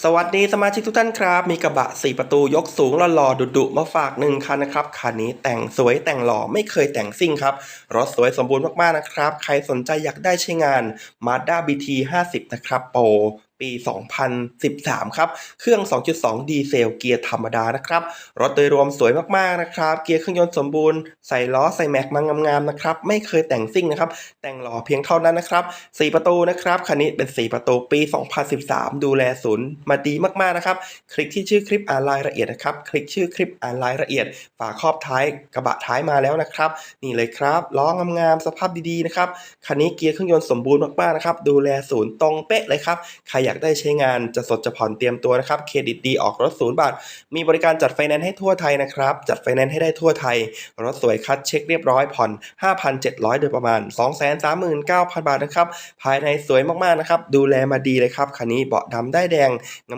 สวัสดีสมาชิกทุกท่านครับ มีกระบะ 4 ประตูยกสูงหล่อๆดุๆมาฝากหนึ่งคันนะครับคันนี้แต่งสวยแต่งหล่อไม่เคยแต่งซิ่งครับรถสวยสมบูรณ์มากๆนะครับ ใครสนใจอยากได้ใช้งาน Mazda BT 50 นะครับโปร ปี 2013 ครับ เครื่อง 2.2 ดีเซลเกียร์ธรรมดานะครับ รถโดยรวมสวยมากๆนะครับ เกียร์เครื่องยนต์สมบูรณ์ ใส่ล้อใส่แม็กมางามๆนะครับ ไม่เคยแต่งซิ่งนะครับ แต่งหล่อเพียงเท่านั้นนะครับ 4 ประตูนะครับ คันนี้เป็น 4 ประตูปี 2013 ดูแลศูนย์มาดีมากๆนะครับ คลิกที่ชื่อคลิปอ่านรายละเอียดนะครับ คลิกชื่อคลิปอ่านรายละเอียด ฝาครอบท้ายกระบะท้ายมาแล้วนะครับ นี่เลยครับ ล้องามๆ สภาพดีๆ นะครับ คันนี้เกียร์เครื่องยนต์สมบูรณ์มากๆ นะครับ ดูแลศูนย์ตรงเป๊ะเลยครับ ใครอยากากได้ใช้งานจะสดจะผ่อนเตรียมตัวนะครับเครดิตดีออกรถศูนย์บาท มีบริการจัดไฟแนนซ์ให้ทั่วไทยนะครับ จัดไฟแนนซ์ให้ได้ทั่วไทย รถสวยคัดเช็คเรียบร้อยผ่อน 5,700 โดยประมาณ 239,000 บาทนะครับ ภายในสวยมากๆนะครับ ดูแลมาดีเลยครับ คันนี้เบาะดำได้แดง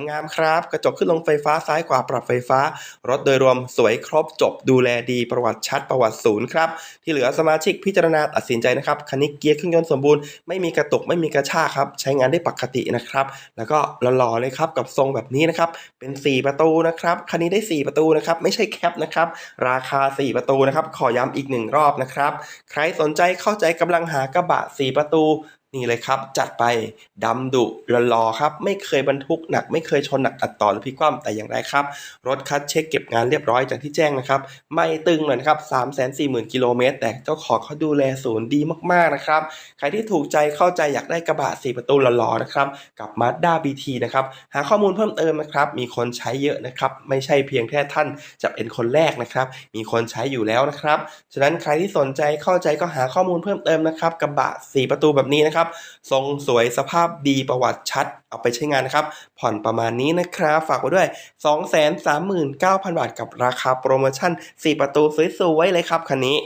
งามๆครับ กระจกขึ้นลงไฟฟ้าซ้ายขวาปรับไฟฟ้า รถโดยรวมสวยครบจบดูแลดีประวัติชัดประวัติศูนย์ครับที่เหลือสมาชิกพิจารณาตัดสินใจนะครับคันนี้เกียร์เครื่องยนต์สมบูรณ์ไม่มีกระตุกไม่มีกระชากครับใช้งานได้ปกตินะครับแล้วก็หล่อๆเลยครับกับทรงแบบนี้นะครับ เป็น 4 ประตูนะครับคันนี้ได้ 4 ประตูนะครับ ไม่ใช่แคปนะครับ ราคา 4 ประตูนะครับ ขอย้ำอีกหนึ่งรอบนะครับ ใครสนใจเข้าใจกำลังหากระบะ 4 ประตู นี่เลยครับ จัดไปดำดุหล่อๆครับ ไม่เคยบรรทุกหนัก ไม่เคยชนหนักอัดต่อหรือพลิกคว่ำแต่อย่างไรครับ รถคัดเช็คเก็บงานเรียบร้อยจากที่แจ้งนะครับ ไม่ตึงเลยครับ3 4 0 0 0 0กิโลเมตรแต่เจ้าของเขาดูแลศูนย์ดีมากๆนะครับ ใครที่ถูกใจเข้าใจอยากได้กระบะ4ประตูหล่อๆนะครับ กับ Mazda BT นะครับ หาข้อมูลเพิ่มเติมนะครับ มีคนใช้เยอะนะครับ ไม่ใช่เพียงแค่ท่านจะเป็นคนแรกนะครับ มีคนใช้อยู่แล้วนะครับ ฉะนั้นใครที่สนใจเข้าใจก็หาข้อมูลเพิ่มเติมนะครับกระบะ4ประตูแบบนี้นะครับนะครับทรงสวยสภาพดีประวัติชัด เอาไปใช้งานนะครับ ผ่อนประมาณนี้นะครับ ฝากไว้ด้วย 239,000 บาทกับราคาโปรโมชั่น 4 ประตูสวยๆเลยครับคันนี้